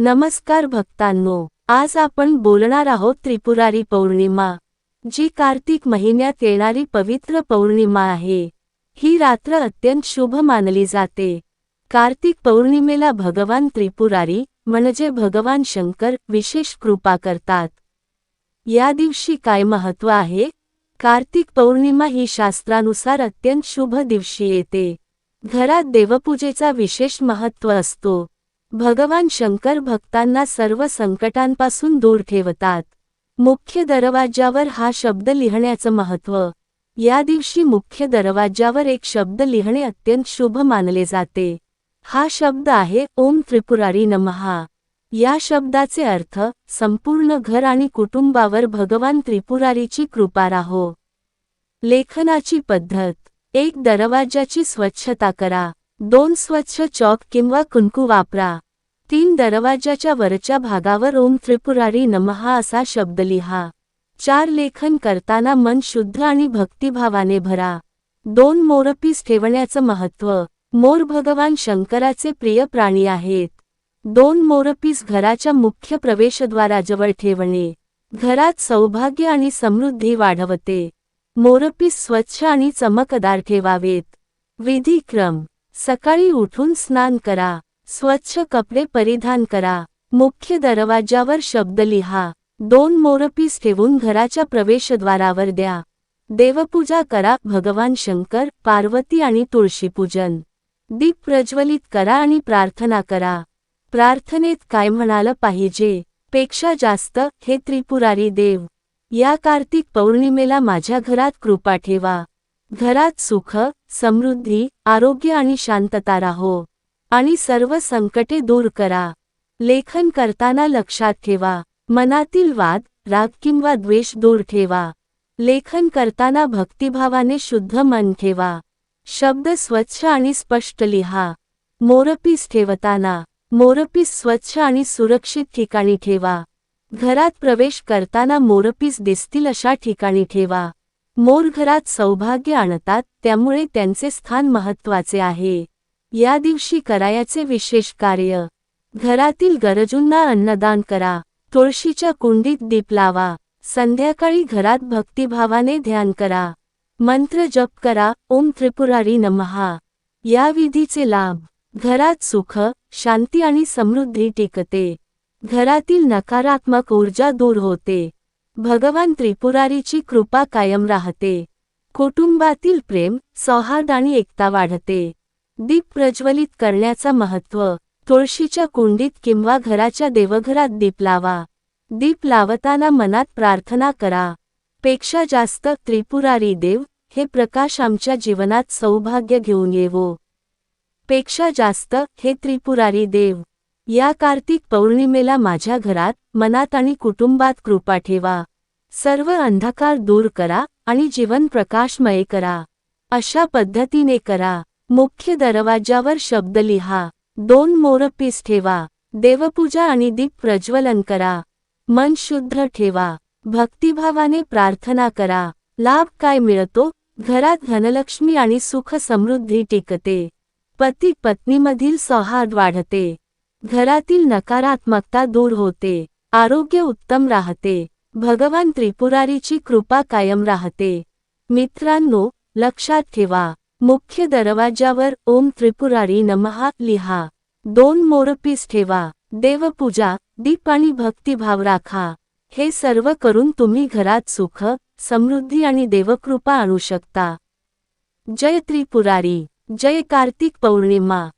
नमस्कार भक्तांनो आज आपण बोलणार आहोत त्रिपुरारी पौर्णिमा जी कार्तिक महिन्यात येणारी पवित्र पौर्णिमा आहे. ही रात्र अत्यंत शुभ मानली जाते. कार्तिक पौर्णिमेला भगवान त्रिपुरारी म्हणजे भगवान शंकर विशेष कृपा करतात. या दिवशी काय महत्त्व आहे? कार्तिक पौर्णिमा ही शास्त्रानुसार अत्यंत शुभ दिवशी येते. घरात देवपूजेचा विशेष महत्त्व असतो. भगवान शंकर भक्तांना सर्व संकटांपासून दूर ठेवतात. मुख्य दरवाज्यावर हा शब्द लिहिण्याचं महत्त्व. या दिवशी मुख्य दरवाज्यावर एक शब्द लिहिणे अत्यंत शुभ मानले जाते. हा शब्द आहे ओम त्रिपुरारी नमहा या शब्दाचे अर्थ संपूर्ण घर आणि कुटुंबावर भगवान त्रिपुरारीची कृपा राहो. लेखनाची पद्धत एक दरवाजाची स्वच्छता करा. दोन स्वच्छ चॉक किंवा कुंकू वापरा. तीन दरवाजाच्या वरच्या भागावर ओम त्रिपुरारी नमहा असा शब्द लिहा. चार लेखन करताना मन शुद्ध आणि भक्तिभावाने भरा. दोन मोरपीस ठेवण्याचं महत्त्व. मोर भगवान शंकराचे प्रिय प्राणी आहेत. दोन मोरपीस घराच्या मुख्य प्रवेशद्वाराजवळ ठेवणे. घरात सौभाग्य आणि समृद्धी वाढवते. मोरपीस स्वच्छ आणि चमकदार ठेवावेत. विधिक्रम. सकाळी उठून स्नान करा स्वच्छ कपडे परिधान करा मुख्य दरवाजावर शब्द लिहा दोन मोरपीस ठेवून घराच्या प्रवेशद्वारावर द्या. देवपूजा करा भगवान शंकर पार्वती आणि तुळशीपूजन. दीप प्रज्वलित करा आणि प्रार्थना करा. प्रार्थनेत काय म्हणालं पाहिजे? पेक्षा जास्त हे त्रिपुरारी देव. या कार्तिक पौर्णिमेला माझ्या घरात कृपा ठेवा. घरात सुख समृद्धी आरोग्य आणि शांतता राहो. आणि सर्व संकटे दूर करा. लेखन करताना लक्षात ठेवा. मनातील वाद राग किंवा द्वेष दूर ठेवा. लेखन करताना भक्तिभावाने शुद्ध मन ठेवा. शब्द स्वच्छ आणि स्पष्ट लिहा. मोरपीस ठेवताना मोरपीस स्वच्छ आणि सुरक्षित ठिकाणी ठेवा. घरात प्रवेश करताना मोरपीस दिसतील अशा ठिकाणी ठेवा. मोर घरात सौभाग्य आणतात त्यामुळे त्यांचे स्थान महत्त्वाचे आहे. या दिवशी करायाचे विशेष कार्य. घरातील गरजूंना अन्नदान करा. तुळशीच्या कुंडीत दीप लावा. संध्याकाळी घरात भक्तिभावाने ध्यान करा. मंत्र जप करा. ओम त्रिपुरारी नमहा या विधीचे लाभ. घरात सुख शांती आणि समृद्धी टिकते. घरातील नकारात्मक ऊर्जा दूर होते. भगवान त्रिपुरारीची कृपा कायम राहते. कुटुंबातील प्रेम सौहार्द आणि एकता वाढते. दीप प्रज्वलित करण्याचा महत्त्व तुळशीच्या कुंडीत किंवा घराच्या देवघरात दीप लावा. दीप लावताना मनात प्रार्थना करा. पेक्षा जास्त त्रिपुरारी देव हे प्रकाश आमच्या जीवनात सौभाग्य घेऊन येवो. पेक्षा जास्त हे त्रिपुरारी देव. या कार्तिक पौर्णिमेला माझ्या घरात मनात आणि कुटुंबात कृपा ठेवा. सर्व अंधकार दूर करा आणि जीवन प्रकाशमय करा. अशा पद्धतीने करा. मुख्य दरवाजावर शब्द लिहा. दोन मोरपीस ठेवा. देवपूजा आणि दीप प्रज्वलन करा. मन शुद्ध ठेवा. भक्तिभावाने प्रार्थना करा. लाभ काय मिळतो? घरात धनलक्ष्मी आणि सुख समृद्धी टिकते. पती पत्नीमधील सौहार्द वाढते. घरातील नकारात्मकता दूर होते. आरोग्य उत्तम राहते. भगवान त्रिपुरारीची कृपा कायम राहते. मित्रांनो लक्षात ठेवा. मुख्य दरवाजावर ओम त्रिपुरारी नमहा लिहा. दोन मोरपीस ठेवा. देवपूजा दीप आणि भक्तिभाव राखा. हे सर्व करून तुम्ही घरात सुख समृद्धी आणि देवकृपा आणू शकता. जय त्रिपुरारी. जय कार्तिक पौर्णिमा.